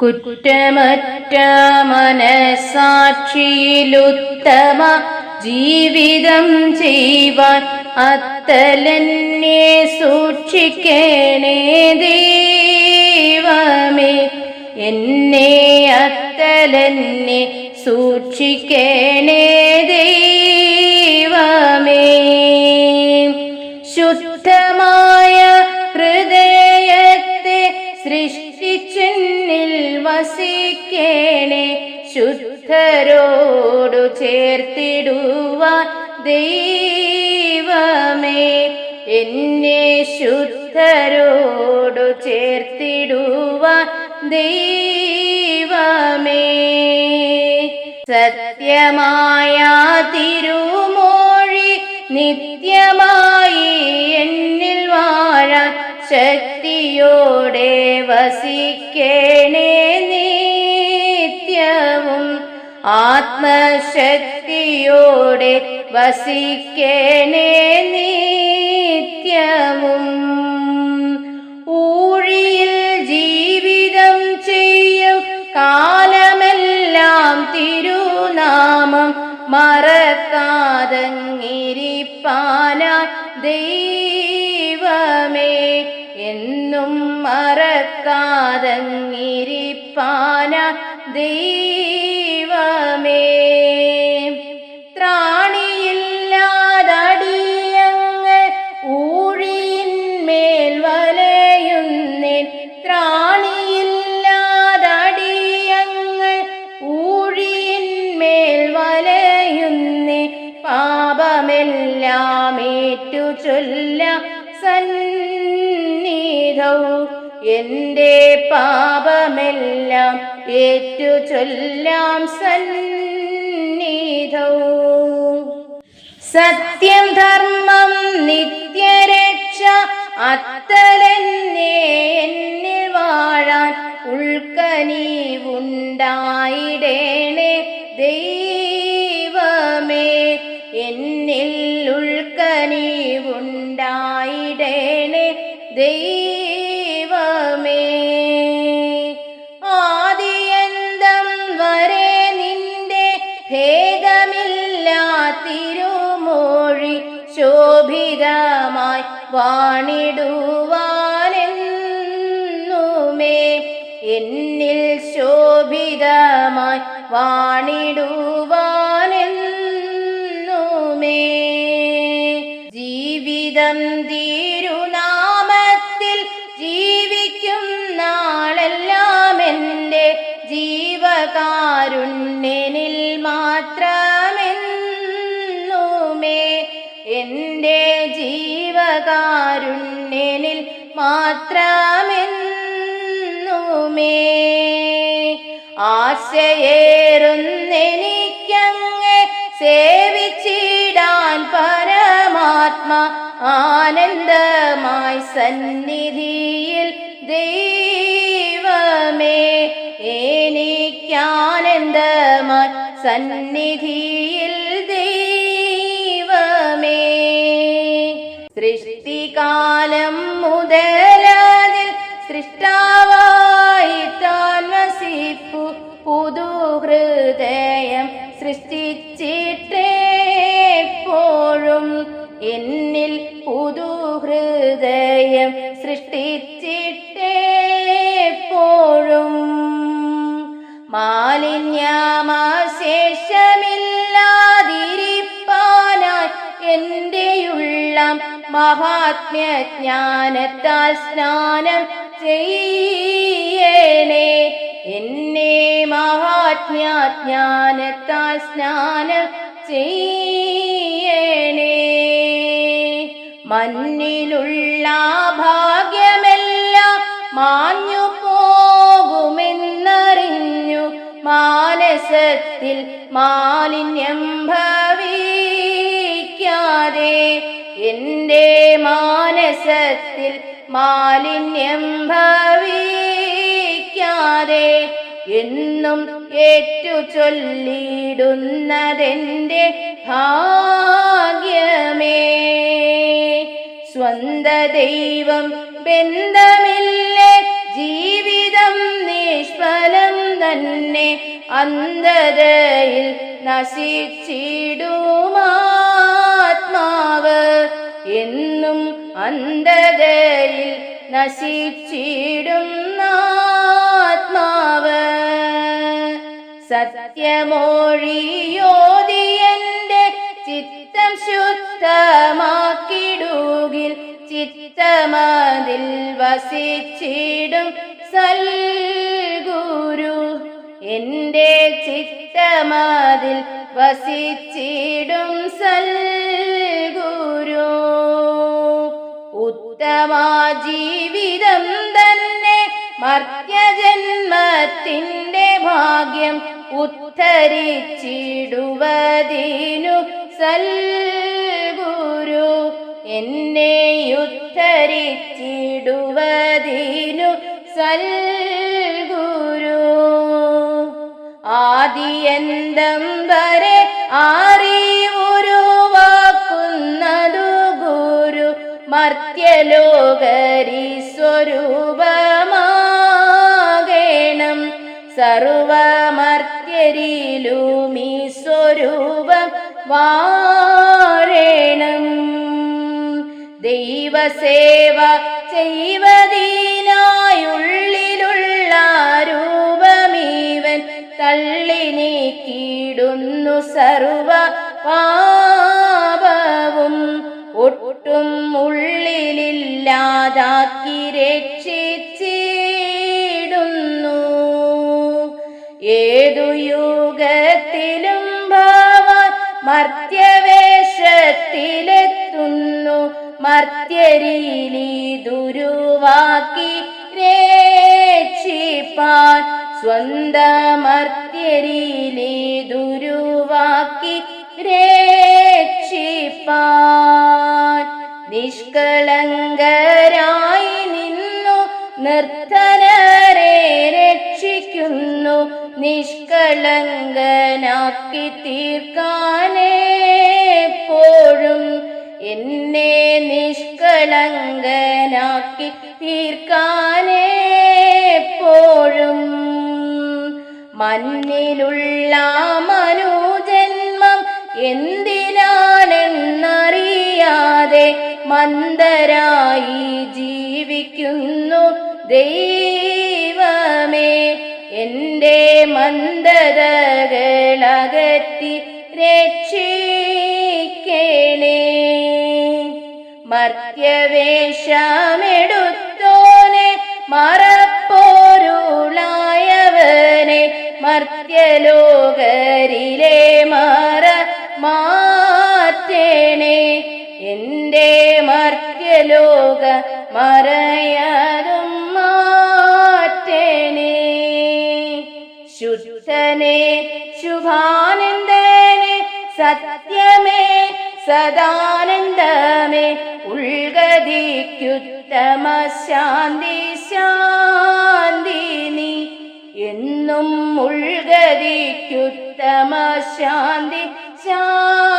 കുറ്റമറ്റ മനസാക്ഷിയിലുത്തമ ജീവിതം ചെയ്യുവാൻ അത്തലന്നെ സൂക്ഷിക്കണേ ദൈവമേ. എന്നെ അത്തലന്നെ സൂക്ഷിക്കണേ ദൈവമേ എന്നെ ചേർത്തിടുവ ദൈവമേ. സത്യമായ തിരുമോഴി നിത്യമായി എന്നിൽ വാഴാൻ ശക്തിയോടെ വസിക്കണേ നിത്യവും. ആത്മശക്തിയോടെ വസിക്കണേ നിത്യവും. ഊഴിയിൽ ജീവിതം ചെയ്യും. കാലമെല്ലാം തിരുനാമം മറക്കാതങ്ങിരിപ്പാന ദൈവമേ എന്നും മറക്കാതങ്ങിരിപ്പാന ദൈവമേ ഏറ്റു ചൊല്ല സന്നിധവും എന്റെ പാപമെല്ലാം ഏറ്റു ചൊല്ലാം സന്നിധവും സത്യം ധർമ്മം നിത്യരക്ഷ അത്തലെന്നെ വാണിടുവാനെന്നുമേ എന്നിൽ ശോഭിതമായി വാണിടുവാനെന്നുമേ. ജീവിതം തീരുനാമത്തിൽ ജീവിക്കും നാളെല്ലാം എന്റെ ജീവകാരുണ്യനിൽ മാത്രമെന്നുമേ. എന്റെ മാത്രമെന്നുമേ. ആശയേറുന്നെനിക്കങ്ങ് സേവിച്ചിടാൻ പരമാത്മ ആനന്ദമായി സന്നിധിയിൽ ദൈവമേ. എനിക്കാനന്ദമായി സന്നിധിയിൽ സൃഷ്ടികാലം മുതലതിൽ സൃഷ്ടാവായി താൻ വസിപ്പു. പുതു ഹൃദയം സൃഷ്ടിച്ചിട്ടേപ്പോഴും എന്നിൽ പുതു ഹൃദയം സൃഷ്ടിച്ചിട്ടേപ്പോഴും മഹാത്മ്യജ്ഞാനത്താൽ സ്നാനം ചെയ്യണേ. എന്നെ മഹാത്മ്യജ്ഞാനത്താൽ സ്നാനം ചെയ്യണേ. മണ്ണിലുള്ള ഭാഗ്യമെല്ലാം മാഞ്ഞു പോകുമെന്നറിഞ്ഞു. മാനസത്തിൽ മാലിന്യം ഭവിക്കാതെ എന്റെ മാനസത്തിൽ മാലിന്യം ഭവിക്കാതെ എന്നും ഏറ്റു ചൊല്ലിടുന്നതെന്റെ ഭാഗ്യമേ. സ്വന്ത ദൈവം ബന്ധമില്ലേ? ജീവിതം നിഷ്ഫലം തന്നെ അന്ധതയിൽ നശിച്ചിടുമാത്മാവ് എന്നും അന്ധതയിൽ നശിച്ചിടുന്നാത്മാവ് സത്യമൊഴിയോതിയന്റെ ചിത്തം ശുദ്ധമാക്കിടുകിൽ ചിത്തമതിൽ വസിച്ചിടും സൽ ഗുരു എന്റെ ചിത്തമതിൽ വസിച്ചിടും സൽഗുരു. ഉത്തമ ജീവിതം തന്നെ മർത്യജന്മത്തിന്റെ ഭാഗ്യം ഉദ്ധരിച്ചിടുവതിനു സൽഗുരു. എന്നെ ഉദ്ധരിച്ചിടുവതിനു സൽഗുരു. ആദിയന്തം വരെ അറിവുരുവാക്കുന്നതു മർത്യലോകരി സ്വരൂപമാകേണം സർവമർത്യരിലുമീ സ്വരൂപം വാഴേണം. ദൈവസേവ ചെയ്വദീനായുള്ളിലുള്ള രൂപമീവൻ തള്ളി നീക്കിയിടുന്നു സർവ പാപവും ഒട്ടും ഉള്ളിലില്ലാതാക്കി രക്ഷിച്ചിടുന്നു. ഏതു യുഗത്തിലും ഭാവ മർത്യവേഷത്തിലെത്തുന്നു. മർത്യരീലി ദുരുവാക്കി രക്ഷിപ്പാൻ സ്വന്തമർത്യരീലി ദുരുവാക്കി രക്ഷിപ്പാൻ നിഷ്കളങ്കരായി നിന്നു നിർധനരെ രക്ഷിക്കുന്നു. നിഷ്കളങ്കനാക്കി തീർക്കാനെപ്പോഴും എന്നെ നിഷ്കളങ്കനാക്കി തീർക്കാനെപ്പോഴും മണ്ണിലുള്ള മനുജന്മം എന്തിനാണെന്നറിയാതെ മന്ദരായി ജീവിക്കുന്നു. ദൈവമേ എന്റെ മന്ദതകളകറ്റി രക്ഷിക്കണേ. മർത്യവേഷമെടുത്തോനെ മറപ്പോരുളായവനെ മർത്യലോകരിലെ മറ മാറ്റേണേ. എന്റെ മർത്യലോക മറയാറും മാറ്റേനെ. ശുദ്ധനെ ശുഭാനന്ദനെ സത്യമേ സദാനന്ദമേ. ഉൾഗതിക്കുത്തമ ശാന്തി ശാന്തി നീ. എന്നും ഉൾഗതിക്കുത്തമ ശാന്തി ശാന്തി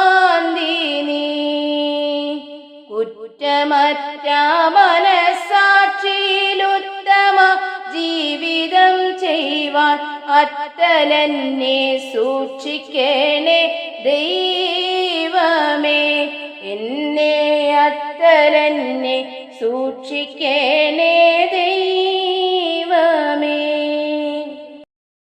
കുറ്റമറ്റ മനസാക്ഷിയിലുത്തമ ജീവിതം ചെയ്യുവാൻ അത്തലെന്നെ സൂക്ഷിക്കണേ ദൈവമേ. എന്നെ അത്തലെന്നെ സൂക്ഷിക്കണേ ദൈവമേ